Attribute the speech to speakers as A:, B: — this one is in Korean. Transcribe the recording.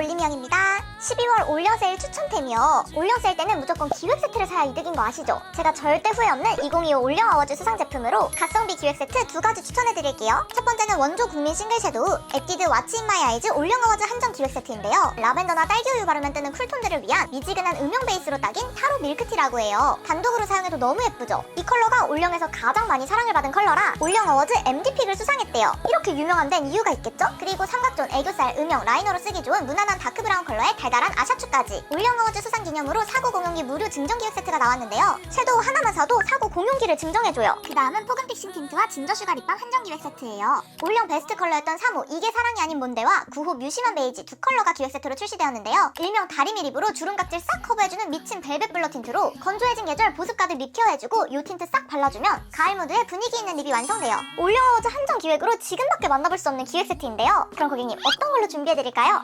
A: 올림형입니다. 12월 올려 세일 추천템이요. 올려 세일 때는 무조건 기획 세트를 사야 이득인 거 아시죠? 제가 절대 후회 없는 2025 올려 어워즈 수상 제품으로 가성비 기획 세트 두 가지 추천해드릴게요. 첫 번째 는 원조 국민 싱글 섀도우 에뛰드 왓츠 인 마이 아이즈 올려 어워즈 한정 기획 세트인데요. 라벤더나 딸기우유 바르면 뜨는 쿨톤들을 위한 미지근한 음영 베이스로 딱인 타로 밀크티라고 해요. 단독으로 사용해도 너무 예쁘죠? 이 컬러가 올영에서 가장 많이 사랑을 받은 컬러라 올영 어워즈 MD픽을 수상했대요. 이렇게 유명한 데는 이유가 있겠죠? 그리고 삼각존, 애교살, 음영, 라이너로 쓰기 좋은 무난한 다크 브라운 컬러의 달달한 아샤추까지 올영 어워즈 수상 기념으로 사고 공용기 무료 증정 기획 세트가 나왔는데요. 섀도우 하나만 사도 사고 공용기를 증정해줘요. 그 다음은 포근 픽싱 틴트와 진저 슈가 립밤 한정 기획 세트예요. 올영 베스트 컬러였던 3호 이게 사랑이 아닌 뭔데와 9호 뮤시만 베이지 두 컬러가 기획 세트로 출시되었는데요. 일명 다리 미 립으로 주름 각질 싹 커버해주는 미친 벨벳 블러 틴트로 건조해진 계절 보습 가득 립 케어해주고 요 틴트 싹 발라주면 가을 무드에 분위기 있는 립이 완성돼요. 올영 어워즈 한정 기획으로 지금밖에 만나볼 수 없는 기획 세트인데요. 그럼 고객님 어떤 걸로 준비해드릴까요?